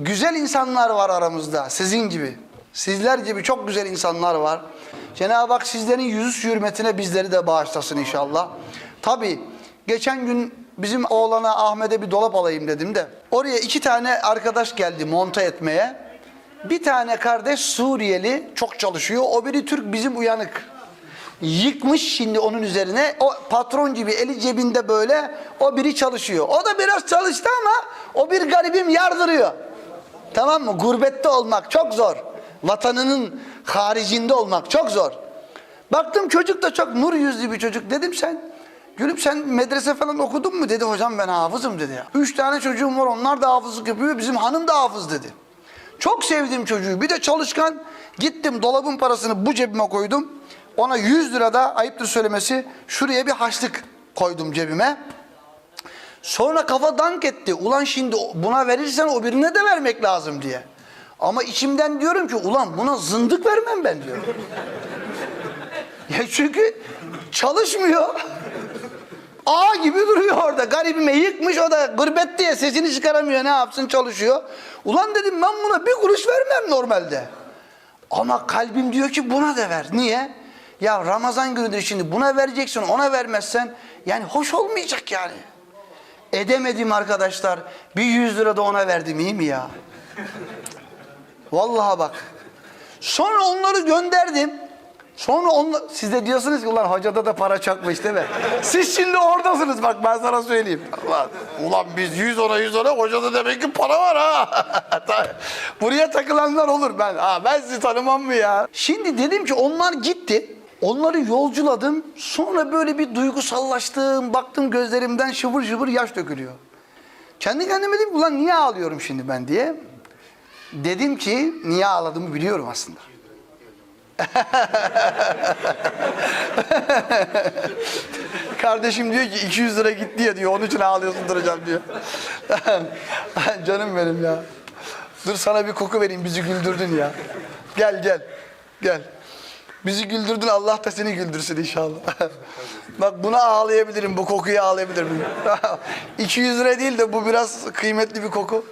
Güzel insanlar var aramızda sizin gibi. Sizler gibi çok güzel insanlar var. Cenab-ı Hak sizlerin yüzü hürmetine bizleri de bağışlasın inşallah. Tabi geçen gün bizim oğlana Ahmet'e bir dolap alayım dedim de. Oraya iki tane arkadaş geldi monta etmeye. Bir tane kardeş Suriyeli çok çalışıyor. O biri Türk bizim uyanık. Yıkmış şimdi onun üzerine. O patron gibi eli cebinde böyle. O biri çalışıyor. O da biraz çalıştı ama o bir garibim yardırıyor. Tamam mı? Gurbette olmak çok zor. Vatanının haricinde olmak çok zor. Baktım çocuk da çok nur yüzlü bir çocuk. Dedim sen Gülüp sen medrese falan okudun mu? Dedi hocam ben hafızım dedi. Üç tane çocuğum var onlar da hafızlık yapıyor. Bizim hanım da hafız dedi. Çok sevdim çocuğu. Bir de çalışkan. Gittim dolabın parasını bu cebime koydum. Ona 100 lira da ayıptır söylemesi şuraya bir haçlık koydum cebime. Sonra kafa dank etti. Ulan şimdi buna verirsen o birine de vermek lazım diye. Ama içimden diyorum ki ulan buna zındık vermem ben diyorum. ya çünkü çalışmıyor. Ağa gibi duruyor orada. Garibime yıkmış o da gırbet diye sesini çıkaramıyor. Ne yapsın çalışıyor. Ulan dedim ben buna bir kuruş vermem normalde. Ama kalbim diyor ki buna da ver. Niye? Ya Ramazan günüdür şimdi buna vereceksin ona vermezsen yani hoş olmayacak yani. Edemedim arkadaşlar. Bir yüz lira da ona verdim iyi mi ya? Vallahi bak. Sonra onları gönderdim. Sonra onlar, siz de diyorsunuz ki ulan hocada da para çakmış değil mi? Siz şimdi oradasınız bak ben sana söyleyeyim. Ulan, ulan biz yüz ona yüz ona hocada demek ki para var ha. Buraya takılanlar olur ben. Ha, ben sizi tanımam mı ya? Şimdi dedim ki onlar gitti. Onları yolculadım. Sonra böyle bir duygusallaştım. Baktım gözlerimden şıvır şıvır yaş dökülüyor. Kendi kendime dedim ulan niye ağlıyorum şimdi ben diye. Dedim ki niye ağladığımı biliyorum aslında. Kardeşim diyor ki 200 lira gitti ya diyor. Onun için ağlıyorsun duracağım diyor. Canım benim ya. Dur sana bir koku vereyim. Bizi güldürdün ya. Gel gel. Gel. Bizi güldürdün. Allah da seni güldürsün inşallah. Bak buna ağlayabilirim. Bu kokuya ağlayabilirim. 200 lira değil de bu biraz kıymetli bir koku.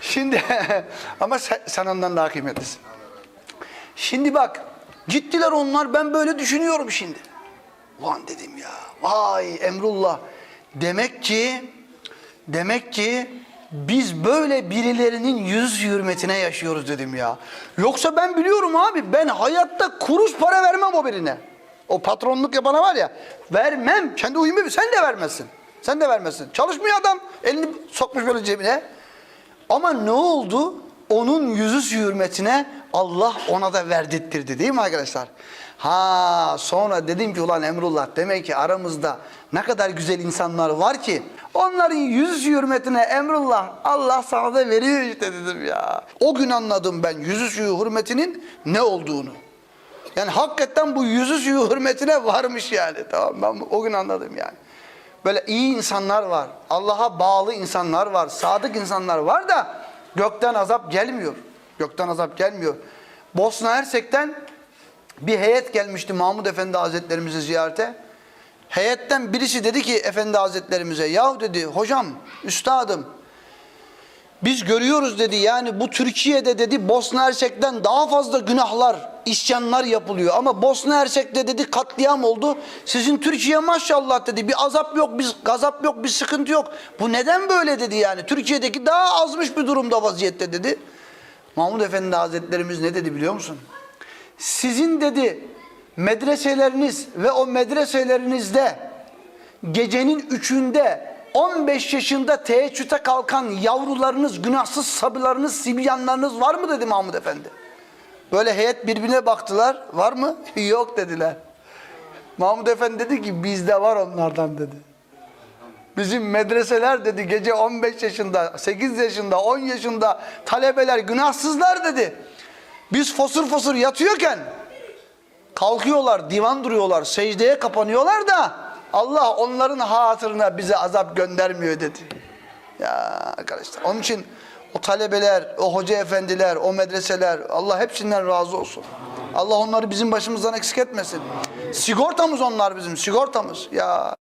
Şimdi ama sen, sen ondan daha kıymetlisin. Şimdi bak gittiler onlar ben böyle düşünüyorum şimdi. Ulan dedim ya vay Emrullah demek ki demek ki biz böyle birilerinin yüz hürmetine yaşıyoruz dedim ya. Yoksa ben biliyorum abi ben hayatta kuruş para vermem o birine. O patronluk yapana var ya vermem kendi uyumu sen de vermezsin. Sen de vermezsin. Çalışmıyor adam elini sokmuş böyle cebine. Ama ne oldu? Onun yüzü hürmetine Allah ona da verdirttirdi değil mi arkadaşlar? Ha sonra dedim ki ulan Emrullah demek ki aramızda ne kadar güzel insanlar var ki onların yüz hürmetine Emrullah Allah sana da veriyor işte dedim ya. O gün anladım ben yüzü suyu hürmetinin ne olduğunu. Yani hakikaten bu yüzü suyu hürmetine varmış yani. Tamam ben o gün anladım yani. Böyle iyi insanlar var. Allah'a bağlı insanlar var. Sadık insanlar var da gökten azap gelmiyor. Gökten azap gelmiyor. Bosna Hersek'ten bir heyet gelmişti Mahmud Efendi Hazretlerimizi ziyarete. Heyetten birisi dedi ki Efendi Hazretlerimize yahu dedi hocam, üstadım biz görüyoruz dedi yani bu Türkiye'de dedi Bosna Hersek'ten daha fazla günahlar, isyanlar yapılıyor. Ama Bosna Hersek'te dedi katliam oldu. Sizin Türkiye maşallah dedi bir azap yok, bir gazap yok, bir sıkıntı yok. Bu neden böyle dedi yani. Türkiye'deki daha azmış bir durumda vaziyette dedi. Mahmud Efendi Hazretlerimiz ne dedi biliyor musun? Sizin dedi medreseleriniz ve o medreselerinizde gecenin üçünde 15 yaşında teheccüde kalkan yavrularınız, günahsız sabılarınız, sibyanlarınız var mı dedi Mahmud Efendi. Böyle heyet birbirine baktılar. Var mı? Yok dediler. Mahmud Efendi dedi ki bizde var onlardan dedi. Bizim medreseler dedi gece 15 yaşında, 8 yaşında, 10 yaşında talebeler günahsızlar dedi. Biz fosur fosur yatıyorken kalkıyorlar, divan duruyorlar, secdeye kapanıyorlar da Allah onların hatırına bize azap göndermiyor dedi. Ya arkadaşlar onun için o talebeler, o hoca efendiler, o medreseler Allah hepsinden razı olsun. Allah onları bizim başımızdan eksik etmesin. Sigortamız onlar bizim, sigortamız. Ya